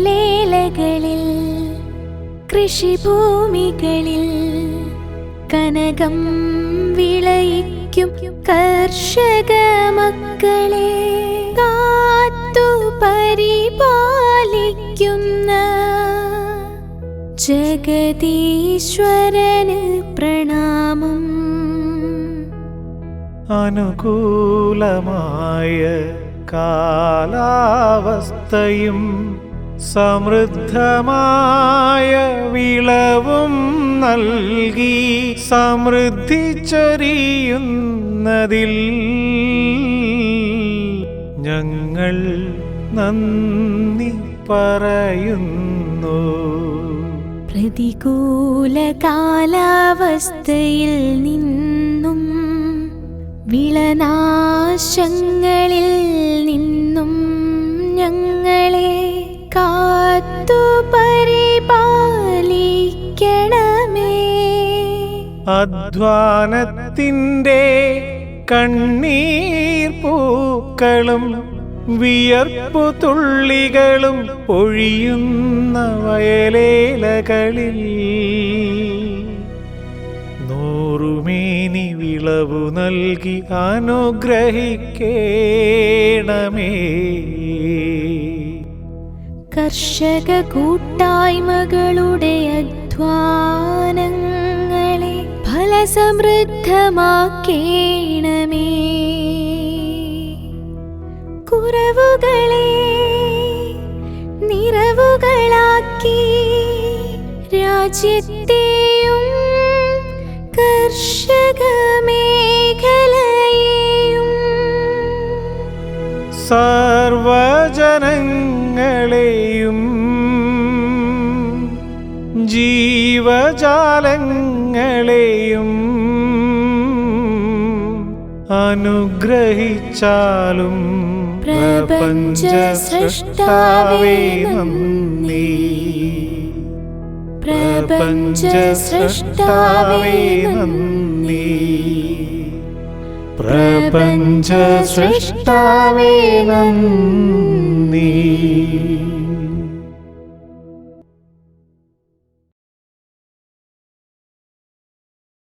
വയലേലകളിൽ കൃഷിഭൂമികളിൽ കനകം വിളയിക്കും കർഷക മക്കളെ. കാത്തു പരിപാലിക്കുന്ന ജഗതീശ്വരന് പ്രണാമം. അനുകൂലമായ കാലാവസ്ഥയും സമൃദ്ധമായ വിളവും നൽകി സമൃദ്ധി ചൊരിയുന്നതിൽ ഞങ്ങൾ നന്ദി പറയുന്നു. പ്രതികൂല കാലാവസ്ഥയിൽ നിന്നും വിളനാശങ്ങളിൽ നിന്നും ഞങ്ങളെ അധ്വാനത്തിന്റെ കണ്ണീർ പൂക്കളും വിയർപ്പു തുള്ളികളും പൊഴിയുന്ന വയലേലകളിൽ. നൂറുമേനി വിളവു നൽകി അനുഗ്രഹിക്കേണമേ. കർഷക കൂട്ടായ്മകളുടെ ഫലസമൃദ്ധമാക്കേണമേ കുറവുകളെ നിറവുകളാക്കി രാജ്യത്തെയും കർഷക മേഖലയെയും സർവജനങ്ങളെയും ജീവജാലങ്ങളെയും അനുഗ്രഹിച്ചാലും പ്രപഞ്ച സൃഷ്ടാവേ നന്ദി. പ്രപഞ്ച സൃഷ്ടാവേ നന്ദി നന്ദി.